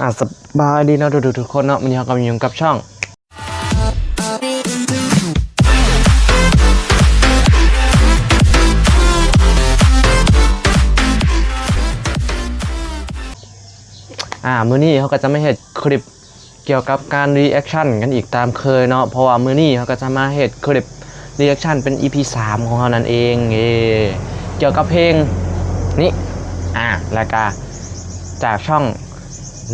อะสบายดีเนาะทุกๆทุกคนเนาะมันยังกับอยู่กับช่องอ่ามื้อนี้เขาก็จะไม่เห็ดคลิปเกี่ยวกับการรีแอคชั่นกันอีกตามเคยเนาะเพราะว่ามื้อนี้เขาก็จะมาเห็ดคลิปรีแอคชั่นเป็น EP 3 ของเขานั่นเองเอเกี่ยวกับเพลงนี่อ่าแล้วก็จากช่อง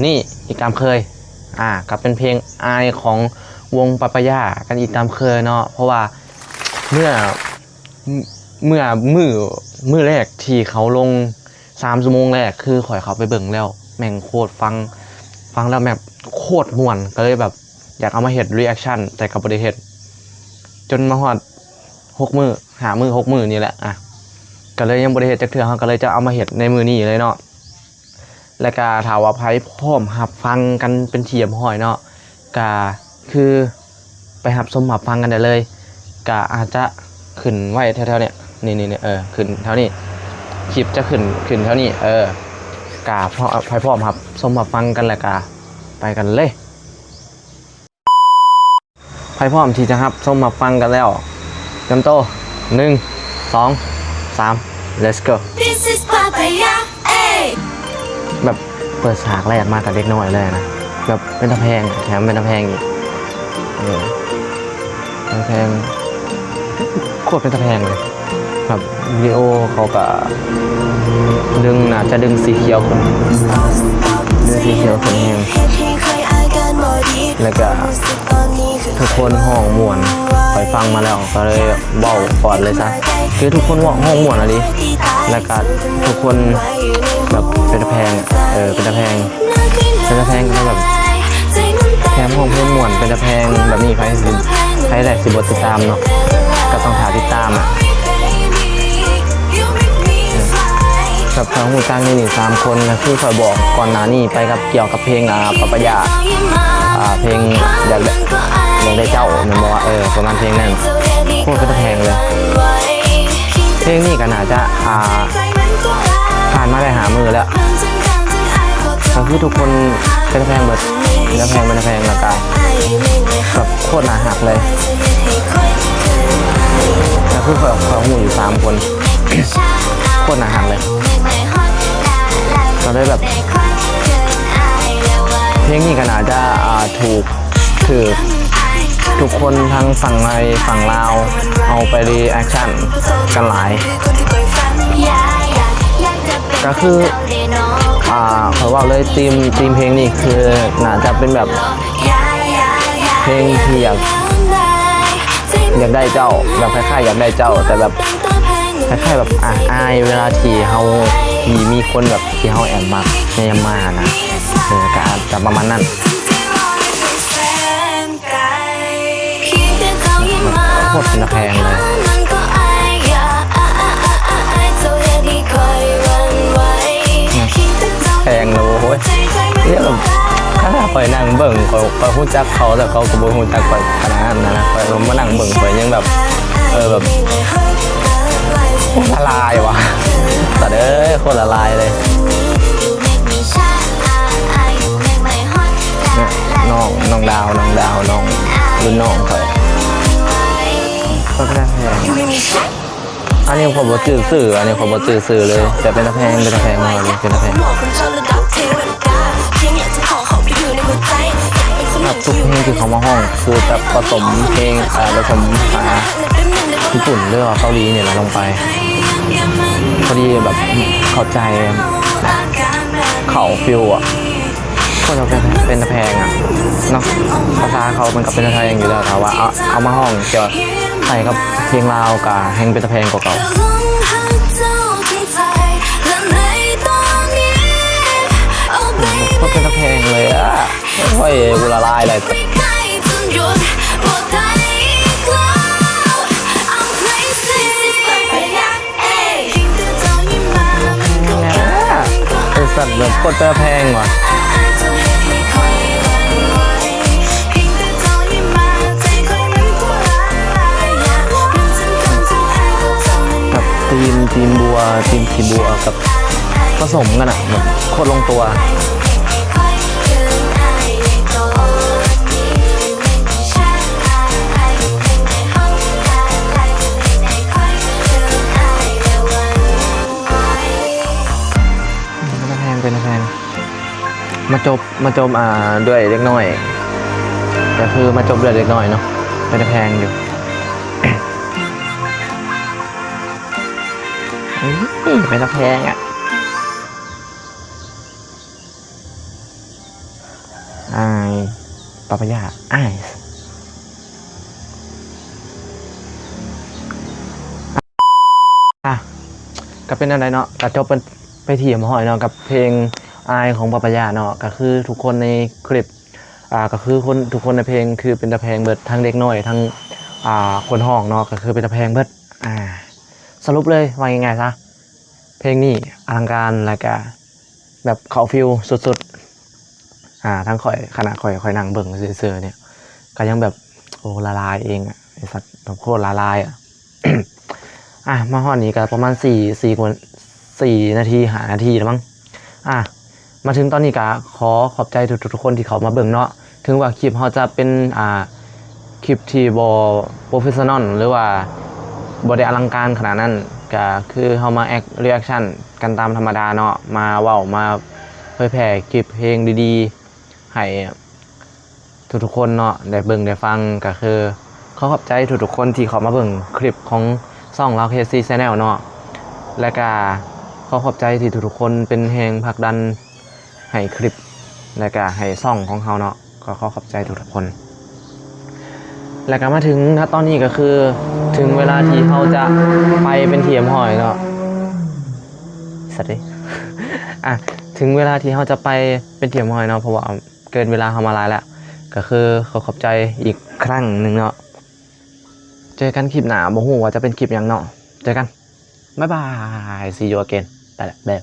นี่อีกตามเคย อ่าก็เป็นเพลงอายของวงปปะย่ากันอีกตามเคยเนาะเพราะว่าเมื่อเมื่อมือมือแรกที่เขาลงสามชั่วโมงแรกคือข่อยเขาไปเบิ่งแล้ว แม่งโคตรฟัง ฟังแล้วแบบโคตรม่วนก็เลยแบบอยากเอามาเห็ดรีแอคชั่นแต่กับบริเห็ดจนมาหอดหกมือหามือหกมือนี่แหละอะก็เลยยังบริเห็ดจากเถื่อเขาก็เลยจะเอามาเห็ดในมือนี้เลยเนาะ และกาถาว่าไพ่พร้อมหับฟังกันเป็นเทียมหอยเนาะกาคือไปหับสมหับฟังกันได้เลยกาอาจจะขึ้นไว้แถวๆเนี่ยนี่นี่นี่เออขึ้นเท่านี้คลิปจะขึ้นขึ้นเท่านี้ เออกาพร้อมไพ่พร้อมหับสมหับฟังกันแหละกาไปกันเลยไพ่พร้อมที่จะหับสมหับฟังกันแล้วเตรียมโตหนึ่งสองสาม let's go This is Papaya. แบบเปิดฉากแรกมากับเด็กน้อยเลยนะแบบเป็นตะแพงแถมเป็นตะแพงอีกเออตะแพงโคตรเป็นตะแพงเลยแบบวิดีโอเขาก็ดึงน่าจะดึงสีเขียวขึ้นดึงสีเขียวขึ้นแหงแล้วก็ทุกคนห้องม่วนไปฟังมาแล้วก็เลยเบ้าก่อนเลยซะคือทุกคนว่าห้องม่วนอะไร แล้วก็ทุกคนแบบเป็นแพงเออเป็นแพงเป็นแพงก็แบบแถมห้องเพลงม่วนเป็นแพงแบบนี้ใครสิใครแหลกสิบทติดตามเนาะก็ต้องหาติดตามอะกับทางหูจ้างนี่นี่สามคนนะคือคอยบอกก่อนหน้านี้ไปกับเกี่ยวกับเพลงอ่าปะปะยาอ่าเพลงอยากได้อยากได้เจ้าเนี่ยบอกว่าเออประมาณเพลงนั้นโคตรเป็นตะแพงเลย ลงนี้ก็น่าจะอ่าผ่านมาได้หามือแล้วก็คือทุกคนเป็นแพงเบิดเป็นตะแพงเป็นแพงแล้วกันแบบโคตรหนาหักเลยแล้วคือขาเขาหูอยู่สามคนโคตรหนาหักเลยก็เลยแบบเพลงนี้ก็น่าจะอ่าถูกถือ ทุกคนทั้งฝั่งไทยฝั่งลาว เอาไปรีแอคชั่นกันหลาย ก็คืออ่าเขาว่าเลยทีมทีมเพลงนี่คือน่าจะเป็นแบบเพลงที่อยากอยากได้เจ้าแบบคล้ายๆอยากได้เจ้า แต่แบบคล้ายๆแบบอะอายเวลาที่เฮาที่มีคนแบบที่เฮาแอบมักในยามมานะเออก็อาจจะประมาณนั้น ตรเป็นตะแพงเลยแพงเลยโว้ยเนี่ยแบบถ้าคอยนั่งเบิ่งคอยคอยพูดจักเขาแต่เขาก็บ่พูดจักคอยขนาดนั้นนะคอยมานั่งเบิ่งคอยยังแบบ เออแบบละลายวะแต่เด้อคตรละลายเลยนี่ยน้องน้องดาวน้องดาวน้องรุ่นน้องคอย นนี้ผมบ่จืดสื่ออันนี้ผมบ่จืดสื่อเลย แต่เป็นตะแพงเป็นตะแพงมาเลยเป็นตะแพงครับทุกเพลงที่เขามาห้องคือจะผสมเพลงอ่าผสมอ่าญี่ปุ่นหรือว่าเกาหลีเนี่ยนะลงไปพอดีแบบเข้าใจเขาฟิลอะก็จะเป็นเป็นตะแพงอะเนาะภาษาเขามันก็เป็นตะแพงอยู่แล้วแต่ว่าเอาเอามาห้องเกี่ยว ใส่กับ เพลงลาวกับแฮงเป็นตะแพงกว่าเก่าก็เป็นตะแพงเลยอะโอ้ยกูละลายเลยไอสัตว์แบบโคตะแพงว่ะ ทีมทีบัวกับผสมกันอะแบบโคตรลงตัวเป็นแฟนมาจบมาจบอ่าด้วยเล็กน้อยแต่คือมาจบด้วยเล็กน้อยเนาะเป็นแพงอยู่ อื้อเป็นตะแพงอะอายปาปายาอายอะก็เป็นอะไรเนาะก็จบเป็นไปเถียมหอยเนาะกับเพลงอายของปาปายาเนาะก็คือทุกคนในคลิปอ่าก็คือคนทุกคนในเพลงคือเป็นตะแพงเบิดทั้งเด็กน้อยทั้งอ่าคนห้องเนาะก็คือเป็นตะแพงเบิด สรุปเลยว่ายังไงซะเพลงนี้อลังการแล้วก็แบบเขาฟิลสุดๆอ่าทั้งข่อยขนาดข่อยข่อยนั่งเบิ่งเซื่อๆเนี่ย ก็ยังแบบโอ้ละลายเองอะไอสัตว์แบบโคตรละลายอะอะมาฮอดนี้ก็ประมาณสี่สี่คนสี่นาทีหานาทีแล้วมั้งอะมาถึงตอนนี้ก็ขอขอบใจทุกๆคนที่เขามาเบิ่งเนาะถึงว่าคลิปเขาจะเป็นอ่าคลิปที่บอโปรเฟชชั่นอลหรือว่า บได้อลังการขนาดนั้นก็คือเฮามาแอคเรีแอคชั่นกันตามธรรมดาเนาะมาเว้ามาเผยแผ่คลิปเพลงดีๆ ให้ทุกๆคนเนาะได้เบิ่งได้ฟังก็คือเขอขอบใจทุกๆคนที่เขามาเบิ่งคลิปของซ่องเราเคซีแนลเนาะและก็ขอขอบใจที่ทุกๆคนเป็นแหงผลักดันให้คลิป และก็ให้ซ่องของเขาเนาะก็ขอขอบใจทุกๆคน แล้วก็มาถึงณตอนนี้ก็คือ ถึงเวลาที่เขาจะไปเป็นเทียมหอยเนาะสัตว์ดิอะถึงเวลาที่เขาจะไปเป็นเทียมหอยเนาะเพราะว่าเกินเวลาเขามาลายแล้ว ก็คือเขาขอบใจอีกครั้งหนึ่งเนาะเจอกันคลิปหน้าบ่ฮู้ว่าจะเป็นคลิปยังเนาะเจอกันบ๊ายบาย see you again ไปละแบบ